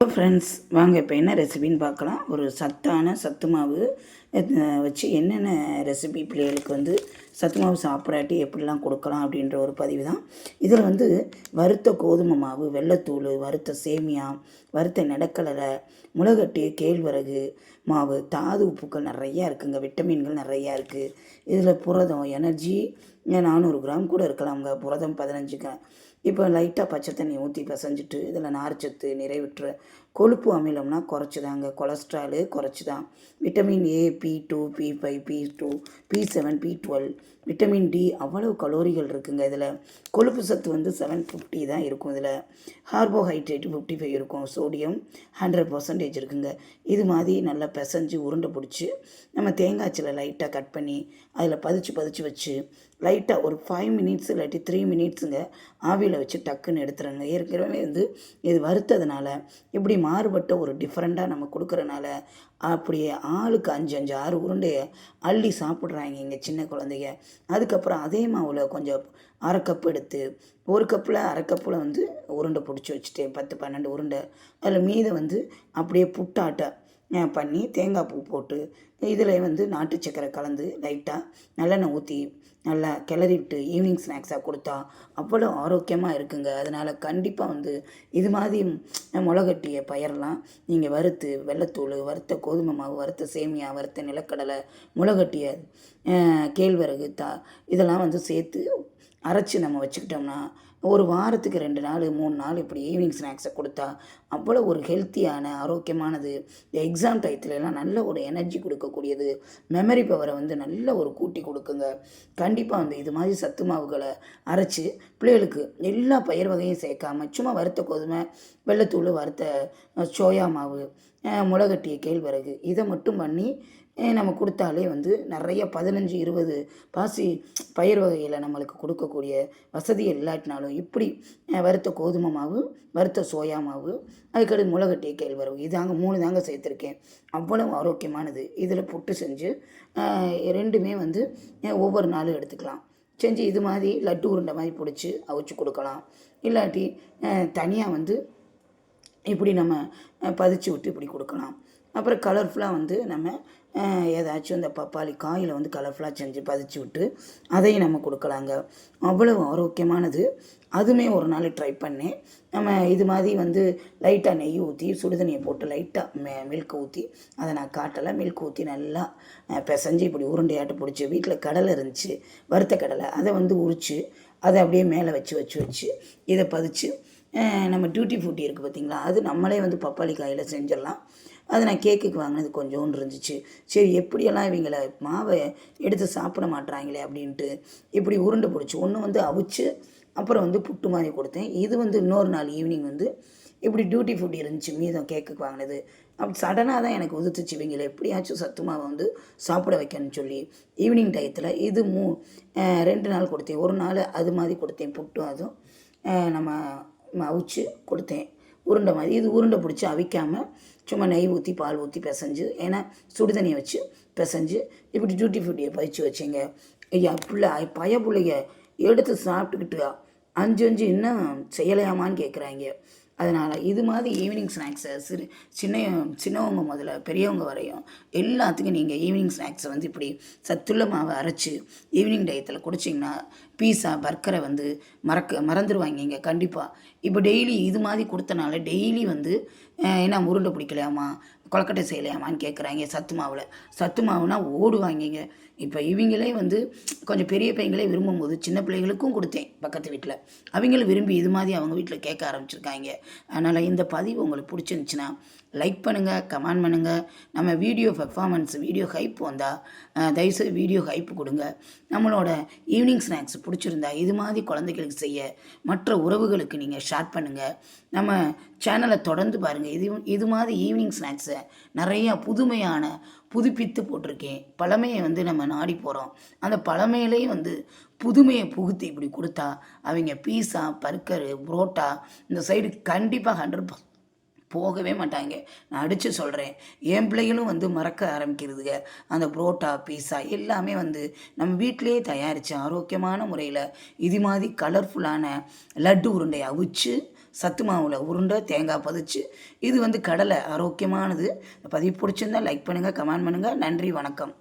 Friends வாங்க இப்போ என்ன ரெசிபின்னு பார்க்கலாம். ஒரு சத்தான சத்து மாவு வச்சு என்னென்ன ரெசிபி பிள்ளைகளுக்கு வந்து சத்து மாவு சாப்பிடாட்டி எப்படிலாம் கொடுக்கலாம் அப்படின்ற ஒரு பதிவு தான் இதில் வந்து வறுத்த கோதுமை மாவு வெள்ளைத்தூள் வறுத்த சேமியா வறுத்த நிலக்கடலை முளகட்டி கேழ்வரகு மாவு தாது உப்புக்கள் நிறையா இருக்குங்க. விட்டமின்கள் நிறையா இருக்குது இதில் புரதம் எனர்ஜி நானூறு கிராம் கூட இருக்கலாம்ங்க. புரதம் பதினஞ்சு கிராம் இப்போ லைட்டாக பச்சை தண்ணி ஊற்றி பிசைஞ்சிட்டு இதில் நார்ச்சத்து நிறைவுற்ற கொழுப்பு அமிலம்னா குறைச்சி தாங்க கொலஸ்ட்ராலு குறைச்சி தான் vitamin A B two B five B two B seven B twelve vitamin D அவ்வளவு கலோரிகள் இருக்குங்க இதில். கொழுப்பு சத்து வந்து செவன் ஃபிஃப்டி தான் இருக்கும் இதில். கார்போஹைட்ரேட் ஃபிஃப்டி ஃபைவ் இருக்கும். சோடியம் ஹண்ட்ரட் பர்சன்டேஜ் இருக்குங்க. இது மாதிரி நல்லா பிசைஞ்சு உருண்டை பிடிச்சி நம்ம தேங்காய்ச்சில் லைட்டாக கட் பண்ணி அதில் பதிச்சு பதிச்சு வச்சு லைட்டாக ஒரு ஃபைவ் மினிட்ஸ் இல்லாட்டி த்ரீ மினிட்ஸுங்க ஆவியில் வச்சு டக்குன்னு எடுத்துருங்க. ஏற்கனவே வந்து இது வறுத்ததுனால இப்படி மாறுபட்ட ஒரு டிஃப்ரெண்ட்டாக நம்ம கொடுக்குறனால அப்படியே ஆளுக்கு அஞ்சு அஞ்சு ஆறு உருண்டையை அள்ளி சாப்பிட்றாங்க இங்கே சின்ன குழந்தைங்க. அதுக்கப்புறம் அதே மாவில் கொஞ்சம் அரை கப் எடுத்து ஒரு கப்பில் அரை கப்பில் வந்து உருண்டை பிடிச்சி வச்சுட்டேன். பத்து பன்னெண்டு உருண்டை. அதில் மீதை வந்து அப்படியே புட்டாட்டை பண்ணி தேங்காய் பூ போட்டு இதில் வந்து நாட்டு சக்கரை கலந்து லைட்டாக நல்லெண்ணெய் ஊற்றி நல்லா கிளறிவிட்டு ஈவினிங் ஸ்நாக்ஸாக கொடுத்தா அவ்வளோ ஆரோக்கியமாக இருக்குங்க. அதனால் கண்டிப்பாக வந்து இது மாதிரி ம், முளைகட்டிய பயிரெல்லாம் நீங்கள் வறுத்து வெள்ளைத்தூள் வறுத்த கோதுமை மாவு வறுத்த சேமியா வறுத்த நிலக்கடலை முளைகட்டிய கேழ்வரகு தா இதெல்லாம் வந்து சேர்த்து அரைச்சி நம்ம வச்சுக்கிட்டோம்னா ஒரு வாரத்துக்கு ரெண்டு நாள் மூணு நாள் இப்படி ஈவினிங் ஸ்நாக்ஸை கொடுத்தா அவ்வளோ ஒரு ஹெல்த்தியான ஆரோக்கியமானது. இந்த எக்ஸாம் டயத்துலலாம் எல்லாம் நல்ல ஒரு எனர்ஜி கொடுக்கக்கூடியது. மெமரி பவரை வந்து நல்ல ஒரு கூட்டி கொடுக்குங்க. கண்டிப்பாக வந்து இது மாதிரி சத்து மாவுகளை அரைச்சி பிள்ளைகளுக்கு எல்லா பயிர் வகையும் சேர்க்காம சும்மா வறுத்த கோதுமை வெள்ளத்தூள் வறுத்த சோயா மாவு முளைகட்டிய கேழ்வரகு இதை மட்டும் பண்ணி நம்ம கொடுத்தாலே வந்து நிறைய பதினஞ்சு இருபது பாசி பயிர் வகையில் நம்மளுக்கு கொடுக்கக்கூடிய வசதி இல்லாட்டினாலும் இப்படி வறுத்த கோதுமை மாவு வறுத்த சோயா மாவு அதுக்கடுத்து முளைகட்டிய கேழ்வரகு இதாங்க மூணு தாங்க சேர்த்துருக்கேன். அவ்வளவு ஆரோக்கியமானது. இதில் புட்டு செஞ்சு ரெண்டுமே வந்து ஒவ்வொரு நாளும் எடுத்துக்கலாம். செஞ்சு இது மாதிரி லட்டு உருண்டை மாதிரி பிடிச்சி அவிச்சு கொடுக்கலாம். இல்லாட்டி தனியாக வந்து இப்படி நம்ம பதிச்சு விட்டு இப்படி கொடுக்கலாம். அப்புறம் கலர்ஃபுல்லாக வந்து நம்ம ஏதாச்சும் இந்த பப்பாளி காயில் வந்து கலர்ஃபுல்லாக செஞ்சு பதிச்சு விட்டு அதையும் நம்ம கொடுக்கலாங்க. அவ்வளவு ஆரோக்கியமானது. அதுவுமே ஒரு நாள் ட்ரை பண்ணேன். நம்ம இது மாதிரி வந்து லைட்டாக நெய் ஊற்றி சுடுதண்ணியை போட்டு லைட்டாக மெ மில்க் ஊற்றி அதை நான் காட்டலை. மில்க் ஊற்றி நல்லா பிசைஞ்சு இப்படி உருண்டையாட்டு பிடிச்சி வீட்டில் கடலை இருந்துச்சு வறுத்த கடலை அதை வந்து உரித்து அதை அப்படியே மேலே வச்சு வச்சு வச்சு இதை பதிச்சு நம்ம டியூட்டி ஃபூட்டி இருக்குது பார்த்தீங்களா அது நம்மளே வந்து பப்பாளி காயில் செஞ்சிடலாம். அது நான் கேக்குக்கு வாங்கினது கொஞ்சோண்டு இருந்துச்சு. சரி எப்படியெல்லாம் இவங்களை மாவை எடுத்து சாப்பிட மாட்டுறாங்களே அப்படின்ட்டு இப்படி உருண்டை பிடிச்சி. ஒன்று வந்து அவிச்சு அப்புறம் வந்து புட்டு மாதிரி கொடுத்தேன். இது வந்து இன்னொரு நாள் ஈவினிங் வந்து இப்படி டியூட்டி ஃபுட் இருந்துச்சு மீதம் கேக்குக்கு வாங்கினது. அப்படி சடனாக தான் எனக்கு உதிர்த்துச்சு இவங்களை எப்படியாச்சும் சத்துமாவை வந்து சாப்பிட வைக்கணும்னு சொல்லி. ஈவினிங் டயத்தில் இது மூ ரெண்டு நாள் கொடுத்தேன். ஒரு நாள் அது மாதிரி கொடுத்தேன் புட்டும் அதுவும். நம்ம அவிச்சு கொடுத்தேன். உருண்டை மாதிரி. இது உருண்டை பிடிச்சி அவிக்காமல் சும்மா நெய் ஊற்றி பால் ஊற்றி பிசைஞ்சு ஏன்னா சுடுதண்ணியை வச்சு பிசைஞ்சு இப்படி டியூட்டி ஃபுட்டியை பறித்து வச்சிங்க. ஐயா பிள்ளை பய பிள்ளைங்க எடுத்து சாப்பிட்டுக்கிட்டு அஞ்சு அஞ்சு இன்னும் செய்யலையாமான்னு கேட்குறாங்க அதனால் இது மாதிரி ஈவினிங் ஸ்நாக்ஸை சிறு சின்ன சின்னவங்க முதல்ல பெரியவங்க வரையும் எல்லாத்துக்கும் நீங்கள் ஈவினிங் ஸ்நாக்ஸை வந்து இப்படி சத்துள்ள மாவை அரைச்சி ஈவினிங் டயத்தில் குடிச்சிங்கன்னா பீஸா பர்கரை வந்து மறக்க மறந்துடுவாங்க இங்கே கண்டிப்பாக இப்போ டெய்லி இது மாதிரி கொடுத்தனால டெய்லி வந்து ஏன்னா என்ன உருண்டை பிடிக்கலையாமா? கொழக்கட்டை செய்யலையாமான்னு கேட்குறாங்க சத்து மாவில் சத்து மாவுனா ஓடுவாங்கிங்க. இப்போ இவங்களே வந்து கொஞ்சம் பெரிய பையங்களே விரும்பும்போது சின்ன பிள்ளைகளுக்கும் கொடுத்தேன் பக்கத்து வீட்டில் அவங்களும் விரும்பி இது மாதிரி அவங்க வீட்டில் கேட்க ஆரம்பிச்சிருக்காங்க. அதனால் இந்த பதிவு உங்களுக்கு பிடிச்சிருந்துச்சுன்னா லைக் பண்ணுங்கள் கமெண்ட் பண்ணுங்கள் நம்ம வீடியோ பெர்ஃபார்மன்ஸ் வீடியோ ஹைப் வந்தால் தயவுசெய்து வீடியோ ஹைப் கொடுங்க. நம்மளோட ஈவினிங் ஸ்நாக்ஸ் பிடிச்சிருந்தா இது மாதிரி குழந்தைகளுக்கு செய்ய மற்ற உறவுகளுக்கு நீங்கள் ஷேர் பண்ணுங்கள் நம்ம சேனலை தொடர்ந்து பாருங்கள் இது இது மாதிரி ஈவினிங் ஸ்நாக்ஸை நிறையா புதுமையான புதுப்பித்து போட்டிருக்கேன். பழமையை வந்து நம்ம நாடி போகிறோம் அந்த பழமையிலேயே வந்து புதுமையை புகுத்தி இப்படி கொடுத்தா அவங்க பீஸா பர்கரு புரோட்டா இந்த சைடு கண்டிப்பாக ஹண்ட்ரட் போகவே மாட்டாங்க. நான் அடித்து சொல்கிறேன் என் பிள்ளைகளும் வந்து மறக்க ஆரம்பிக்கிறதுங்க. அந்த புரோட்டா பீஸா எல்லாமே வந்து நம்ம வீட்டிலேயே தயாரித்து ஆரோக்கியமான முறையில் இது மாதிரி கலர்ஃபுல்லான லட்டு உருண்டையை அவிச்சு சத்து மாவில் உருண்டை தேங்காய் பதிச்சு. இது வந்து கடலை ஆரோக்கியமானது. பதிவு பிடிச்சிருந்தா லைக் பண்ணுங்கள் கமெண்ட் பண்ணுங்கள் நன்றி வணக்கம்.